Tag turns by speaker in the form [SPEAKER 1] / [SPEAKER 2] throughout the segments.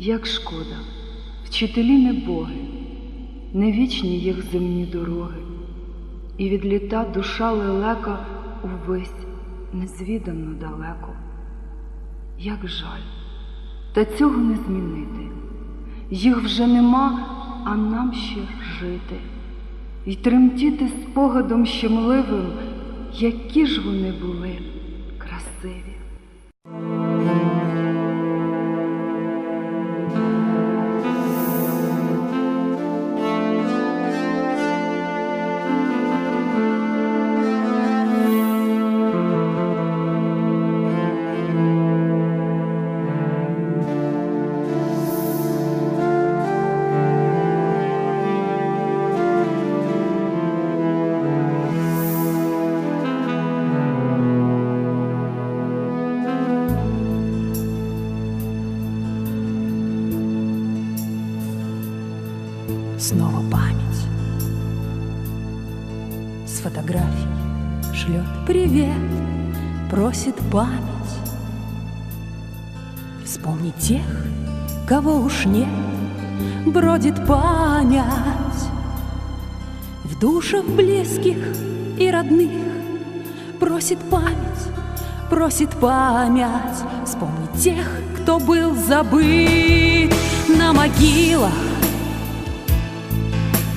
[SPEAKER 1] Як шкода, вчителі не боги, не вічні їх земні дороги, і від літа душа лелека увесь незвідано далеко. Як жаль, та цього не змінити. Їх вже нема, а нам ще жити. І тремтіти спогадом щемливим, які ж вони були красиві.
[SPEAKER 2] Снова память. С фотографий шлет привет Просит память. Вспомни тех, кого уж нет Бродит память. В душах близких и родных Просит память, просит память. Вспомни тех, кто был забыт На могилах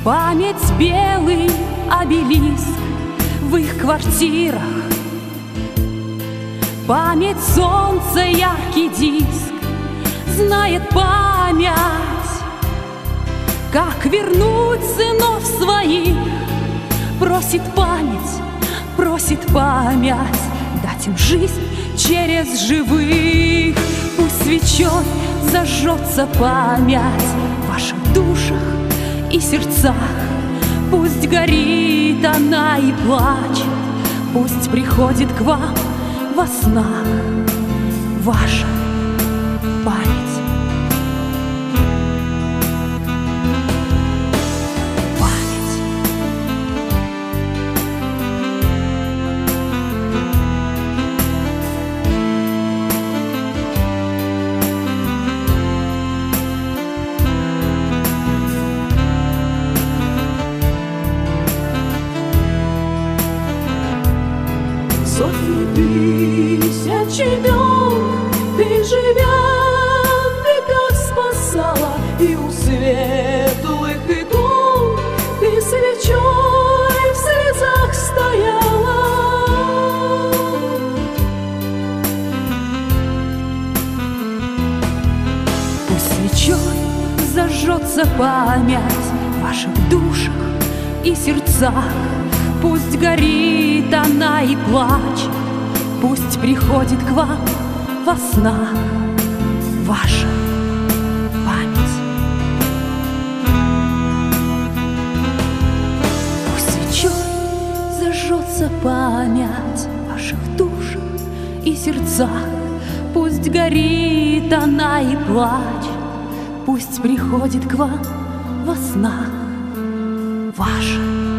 [SPEAKER 2] Память белый обелиск в их квартирах. Память солнца яркий диск Знает память Как вернуть сынов своих. Просит память, просит память Дать им жизнь через живых. Пусть свечой зажжется память В ваших душах и сердцах. Пусть горит она и плачет Пусть приходит к вам во снах Ваша
[SPEAKER 3] Сотни тысяч имен. Ты, живя в веках, спасала И у светлых икон Ты свечой в слезах стояла.
[SPEAKER 2] Пусть свечой зажжется память В ваших душах и сердцах Пусть горит она и плачет Пусть приходит к вам во снах Ваша память. Пусть свечой зажжется память В ваших душах и сердцах Пусть горит она и плачет Пусть приходит к вам во снах Ваша